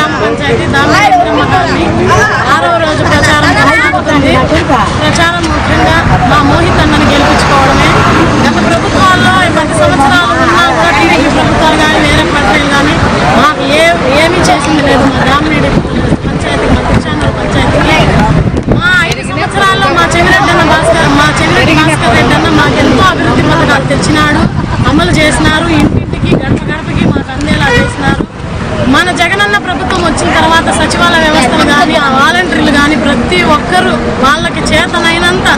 గ్రామ పంచాయతీ దామేంద్రమ్మ కాలనీ ఆరవ రోజు ప్రచారం జరుగుతుంది. ప్రచారం ముఖ్యంగా మా మోహిత్ అన్నను గెలిపించుకోవడమే. గత ప్రభుత్వాల్లో పది సంవత్సరాలు ఉన్నా కూడా టీడీపీ ప్రభుత్వాలు కానీ వేరే పార్టీలు కానీ మాకు ఏ ఏమీ చేసింది లేదు. మా గ్రామీణ పంచాయతీ మా తిరుచానూరు పంచాయతీ మా ఐదు సంవత్సరాల్లో మా చెంగిరెడ్డి అన్న భాస్కర్ మా చెంగిరెడ్డి భాస్కర్ రెడ్డి అన్న మాకు ఎంతో అభివృద్ధి పథకాలు తెచ్చినాడు. అమలు చేసినారు. ఇంటింటికి గడప గడపకి మాకు అందేలా చేసినారు. మన జగనన్న ప్రభుత్వం వచ్చిన తర్వాత సచివాలయ వ్యవస్థలు కానీ ఆ వాలంటీర్లు కానీ ప్రతి ఒక్కరూ వాళ్ళకి చేతనైనంత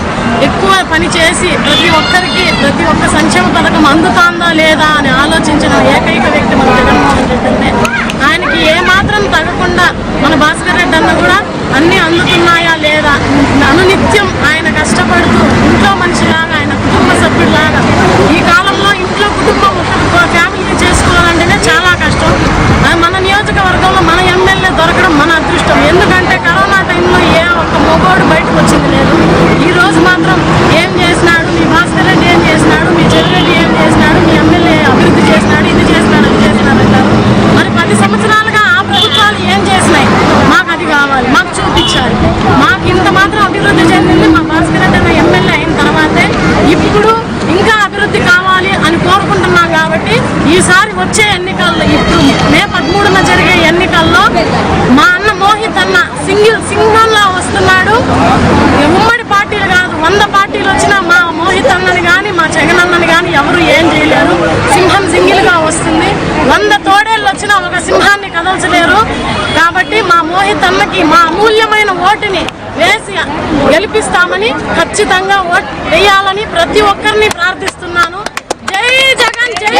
ఎక్కువ పని చేసి ప్రతి ఒక్కరికి ప్రతి ఒక్క సంక్షేమ పథకం అందుతాందా లేదా అని ఆలోచించిన ఏకైక వ్యక్తి మన జగన్మోహన్ రెడ్డి అన్నే. ఆయనకి ఏ మాత్రం తగ్గకుండా మన భాస్కర్ రెడ్డి అన్న కూడా అన్ని అందుతున్నాయా లేదా అనునిత్యం ఆయన కష్టపడుతూ ఇంట్లో మనిషిలాగా ఆయన కుటుంబ సభ్యుడిలాగా ఈ కాలంలో ఇంట్లో కుటుంబం ఒక ఫ్యామిలీ చేసుకోవాలంటేనే చాలా కష్టం అది మన నియోజకవర్గంలో మన ఎమ్మెల్యే దొరకడం మన అదృష్టం ఎందుకంటే కరోనా టైంలో ఏ ఒక్క మొగోడు బయటకు వచ్చింది లేదు ఈ రోజు మాత్రం ఏం చేసినాడు మీ భాస్కర్ రెడ్డి ఏం చేసినాడు మీ చెల్లిరెడ్డి ఏం చేసినాడు మీ ఎమ్మెల్యే అభివృద్ధి చేసినాడు ఇది చేసినాడు అది చేసినాడు అంటారు మరి పది సంవత్సరాలుగా ఆ ప్రభుత్వాలు ఏం చేసినాయి మాకు అది కావాలి మాకు మాకు ఇంత మాత్రం అభివృద్ధి చెందింది మా భాస్కర్ అన్న ఎమ్మెల్యే అయిన తర్వాతే ఇప్పుడు ఇంకా అభివృద్ధి కావాలి అని కోరుకుంటున్నాం కాబట్టి ఈసారి వచ్చే ఎన్నికల్లో ఇప్పుడు మే పదమూడున జరిగే ఎన్నికల్లో మా అన్న మోహిత్ అన్న సింగిల్ సింగంలా వస్తున్నాడు ఉమ్మడి పార్టీలు కాదు వంద పార్టీలు వచ్చినా మా మోహిత్ అన్నని కానీ మా జగన్ అన్నని కానీ ఎవరు ఏం చేయలేరు సింహం సింగిల్గా వస్తుంది వంద తోడేళ్ళు వచ్చినా ఒక సింహాన్ని కదల్చలేరు కాబట్టి మా మోహిత్ అన్నకి మా అమూల్యమైన ఓటుని వేసి గెలిపిస్తామని ఖచ్చితంగా ఓట్ వేయాలని ప్రతి ఒక్కరిని ప్రార్థిస్తున్నాను. జై జగన్ జై